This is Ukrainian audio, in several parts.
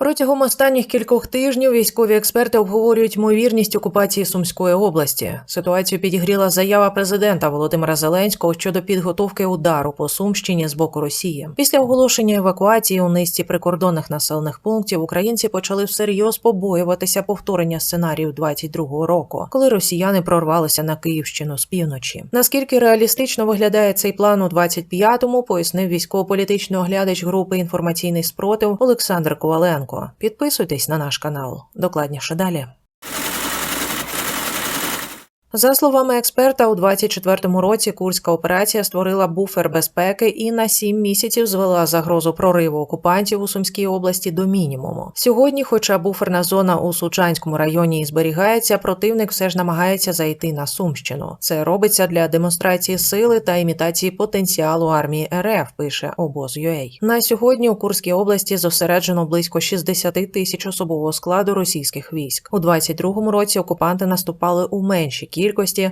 Протягом останніх кількох тижнів військові експерти обговорюють ймовірність окупації Сумської області. Ситуацію підігріла заява президента Володимира Зеленського щодо підготовки удару по Сумщині з боку Росії. Після оголошення евакуації у низці прикордонних населених пунктів українці почали всерйоз побоюватися повторення сценарію 22-го року, коли росіяни прорвалися на Київщину з півночі. Наскільки реалістично виглядає цей план у 25-му, пояснив військово-політичний оглядач групи інформаційний спротив Олександр Коваленко. Підписуйтесь на наш канал. Докладніше далі. За словами експерта, у 24-му році курська операція створила буфер безпеки і на сім місяців звела загрозу прориву окупантів у Сумській області до мінімуму. Сьогодні, хоча буферна зона у Сучанському районі і зберігається, противник все ж намагається зайти на Сумщину. Це робиться для демонстрації сили та імітації потенціалу армії РФ. Пише обоз.ua. На сьогодні у Курській області зосереджено близько 60 тисяч особового складу російських військ. У 22-му році окупанти наступали у менші кількості,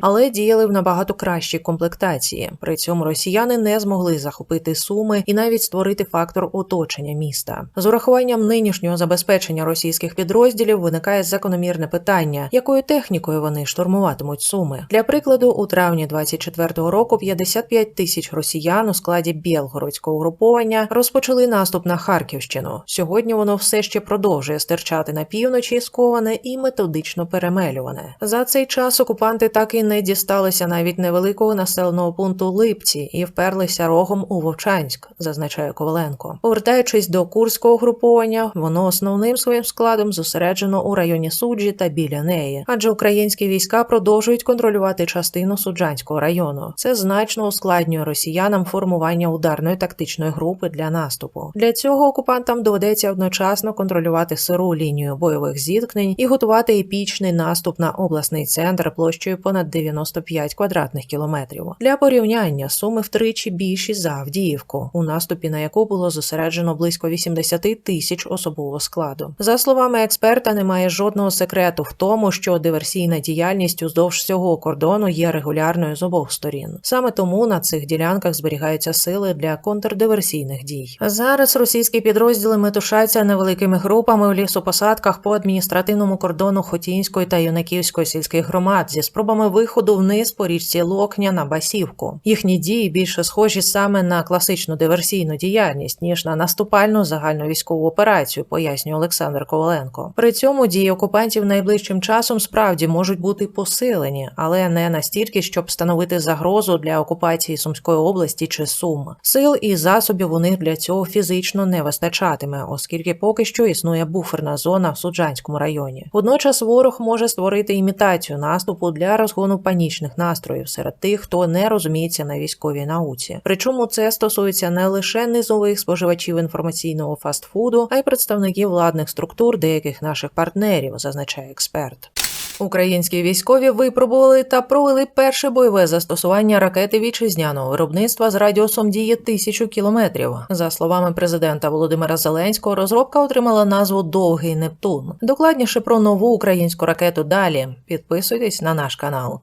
але діяли в набагато кращій комплектації. При цьому росіяни не змогли захопити суми і навіть створити фактор оточення міста. З урахуванням нинішнього забезпечення російських підрозділів виникає закономірне питання, якою технікою вони штурмуватимуть суми. Для прикладу, у травні 24-го року 55 тисяч росіян у складі Білгородського угруповання розпочали наступ на Харківщину. Сьогодні воно все ще продовжує стирчати на півночі, сковане і методично перемелюване. За цей час окупанти так і не дісталися навіть невеликого населеного пункту Липці і вперлися рогом у Вовчанськ, зазначає Коваленко. Повертаючись до курського груповання, воно основним своїм складом зосереджено у районі суджі та біля неї, адже українські війська продовжують контролювати частину суджанського району. Це значно ускладнює росіянам формування ударної тактичної групи для наступу. Для цього окупантам доведеться одночасно контролювати сиру лінію бойових зіткнень і готувати епічний наступ на обласний центр площею понад 95 квадратних кілометрів. Для порівняння суми втричі більші за Авдіївку, у наступі на яку було зосереджено близько 80 тисяч особового складу. За словами експерта, немає жодного секрету в тому, що диверсійна діяльність уздовж всього кордону є регулярною з обох сторін. Саме тому на цих ділянках зберігаються сили для контрдиверсійних дій. Зараз російські підрозділи метушаться невеликими групами в лісопосадках по адміністративному кордону Хотінської та Юнаківської сільських громад зі спробами виходу вниз по річці Локня на Басівку. Їхні дії більше схожі саме на класичну диверсійну діяльність ніж на наступальну загальновійськову операцію, пояснює Олександр Коваленко. При цьому дії окупантів найближчим часом справді можуть бути посилені, але не настільки, щоб становити загрозу для окупації Сумської області чи Сум. Сил і засобів у них для цього фізично не вистачатиме, оскільки поки що існує буферна зона в Суджанському районі. Водночас ворог може створити імітацію наступу для розгону панічних настроїв серед тих, хто не розуміється на військовій науці. Причому це стосується не лише низових споживачів інформаційного фастфуду, а й представників владних структур деяких наших партнерів, зазначає експерт. Українські військові випробували та провели перше бойове застосування ракети вітчизняного виробництва з радіусом дії тисячу кілометрів. За словами президента Володимира Зеленського, розробка отримала назву Довгий Нептун. Докладніше про нову українську ракету далі. Підписуйтесь на наш канал.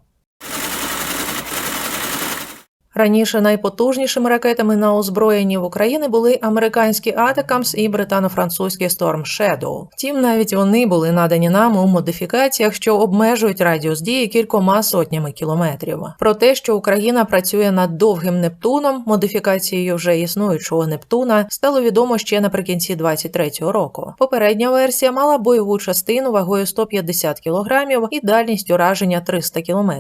Раніше найпотужнішими ракетами на озброєнні в Україні були американські Атакамс і британо-французький Storm Shadow. Втім, навіть вони були надані нам у модифікаціях, що обмежують радіус дії кількома сотнями кілометрів. Про те, що Україна працює над довгим Нептуном, модифікацією вже існуючого Нептуна, стало відомо ще наприкінці 23-го року. Попередня версія мала бойову частину вагою 150 кг і дальність ураження 300 км.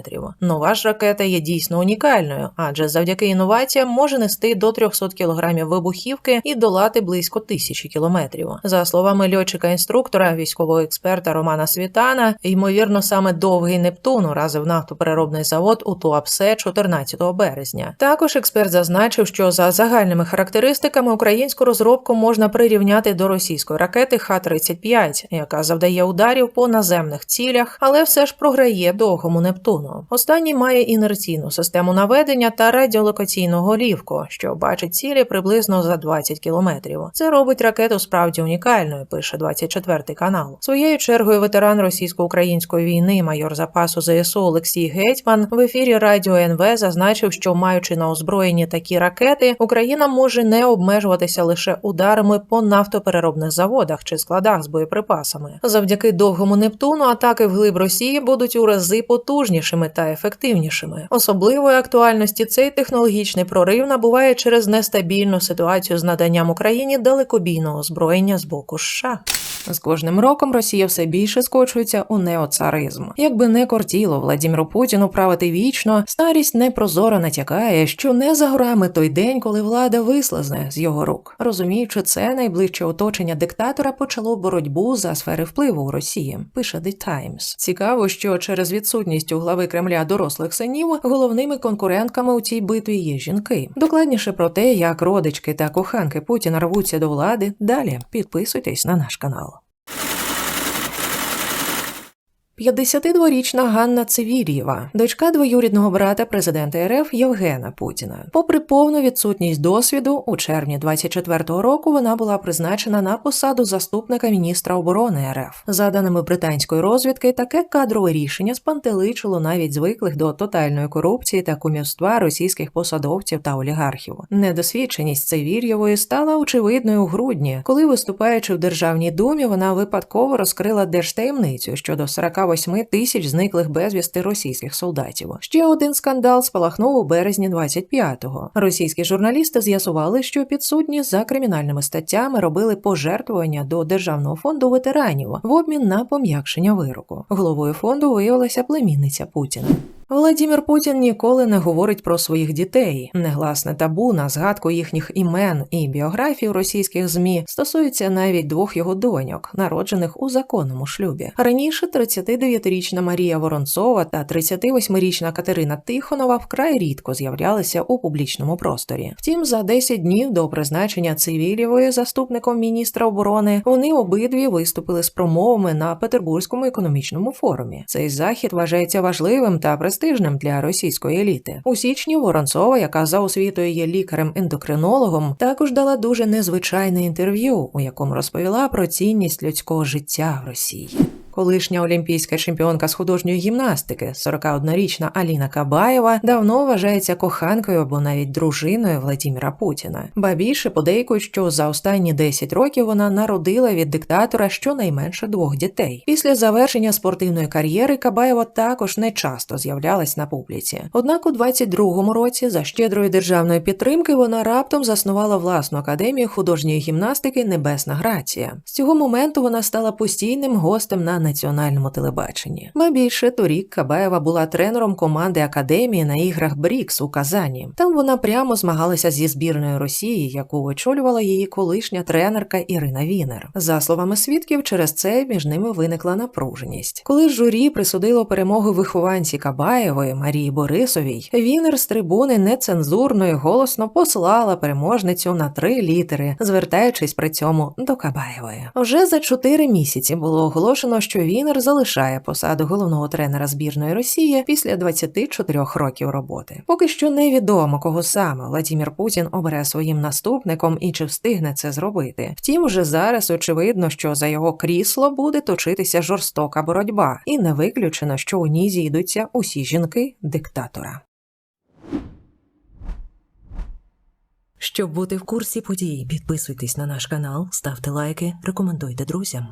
Нова ж ракета є дійсно унікальною, адже завдяки інноваціям може нести до 300 кг вибухівки і долати близько тисячі кілометрів. За словами льотчика-інструктора, військового експерта Романа Світана, ймовірно, саме довгий Нептун уразив нафтопереробний завод у Туапсе 14 березня. Також експерт зазначив, що за загальними характеристиками українську розробку можна прирівняти до російської ракети Х-35, яка завдає ударів по наземних цілях, але все ж програє довгому Нептуну. Останній має інерційну систему наведення та радіолокаційну голівку, що бачить цілі приблизно за 20 кілометрів. Це робить ракету справді унікальною. Пише 24 канал. Своєю чергою ветеран російсько-української війни, майор запасу ЗСУ Олексій Гетьман в ефірі Радіо НВ зазначив, що маючи на озброєнні такі ракети, Україна може не обмежуватися лише ударами по нафтопереробних заводах чи складах з боєприпасами. Завдяки довгому Нептуну атаки вглиб Росії будуть у рази потужнішими та ефективнішими. Особливої актуальності цей технологічний прорив набуває через нестабільну ситуацію з наданням Україні далекобійного озброєння з боку США. З кожним роком Росія все більше скочується у неоцаризм. Якби не кортіло Владіміру Путіну правити вічно, старість непрозоро натякає, що не за горами той день, коли влада вислизне з його рук. Розуміючи це, найближче оточення диктатора почало боротьбу за сфери впливу у Росії. Пише The Times. Цікаво, що через відсутність у глави Кремля дорослих синів головними конкурентками у цій битві є жінки. Докладніше про те, як родички та коханки Путіна рвуться до влади. Далі підписуйтесь на наш канал. 52-річна Ганна Цивільєва, дочка двоюрідного брата президента РФ Євгена Путіна. Попри повну відсутність досвіду, у червні 24-го року вона була призначена на посаду заступника міністра оборони РФ. За даними британської розвідки, таке кадрове рішення спантеличило навіть звиклих до тотальної корупції та кумівства російських посадовців та олігархів. Недосвідченість Цивільєвої стала очевидною у грудні, коли, виступаючи в державній думі, вона випадково розкрила держтаємницю щодо 40 48 тисяч зниклих безвісти російських солдатів. Ще один скандал спалахнув у березні 25-го. Російські журналісти з'ясували, що підсудні за кримінальними статтями робили пожертвування до державного фонду ветеранів в обмін на пом'якшення вироку. Головою фонду виявилася племінниця Путіна. Владімір Путін ніколи не говорить про своїх дітей. Негласне табу на згадку їхніх імен і біографій російських змі стосується навіть двох його доньок, народжених у законному шлюбі. Раніше 39-річна Марія Воронцова та 38-річна Катерина Тихонова вкрай рідко з'являлися у публічному просторі. Втім, за 10 днів до призначення цивілєвої заступником міністра оборони вони обидві виступили з промовами на Петербурзькому економічному форумі. Цей захід вважається важливим та престижним для російської еліти. У січні Воронцова, яка за освітою є лікарем-ендокринологом, також дала дуже незвичайне інтерв'ю, у якому розповіла про цінність людського життя в Росії. Колишня олімпійська чемпіонка з художньої гімнастики, 41-річна Аліна Кабаєва, давно вважається коханкою або навіть дружиною Владіміра Путіна. Ба більше подейкують, що за останні 10 років вона народила від диктатора щонайменше двох дітей. Після завершення спортивної кар'єри Кабаєва також не часто з'являлась на публіці. Однак у 22-му році, за щедрої державної підтримки, вона раптом заснувала власну академію художньої гімнастики Небесна Грація. З цього моменту вона стала постійним гостем на національному телебаченні. Ба більше торік Кабаєва була тренером команди академії на іграх Брікс у Казані. Там вона прямо змагалася зі збірною Росії, яку очолювала її колишня тренерка Ірина Вінер. За словами свідків, через це між ними виникла напруженість. Коли журі присудило перемогу вихованці Кабаєвої Марії Борисовій, Вінер з трибуни нецензурно і голосно послала переможницю на три літери, звертаючись при цьому до Кабаєвої. Вже за чотири місяці було оголошено, що Вінер залишає посаду головного тренера збірної Росії після 24 років роботи. Поки що невідомо, кого саме Владімір Путін обере своїм наступником і чи встигне це зробити. Втім, уже зараз очевидно, що за його крісло буде точитися жорстока боротьба, і не виключено, що у ній зійдуться усі жінки диктатора. Щоб бути в курсі подій, підписуйтесь на наш канал, ставте лайки, рекомендуйте друзям.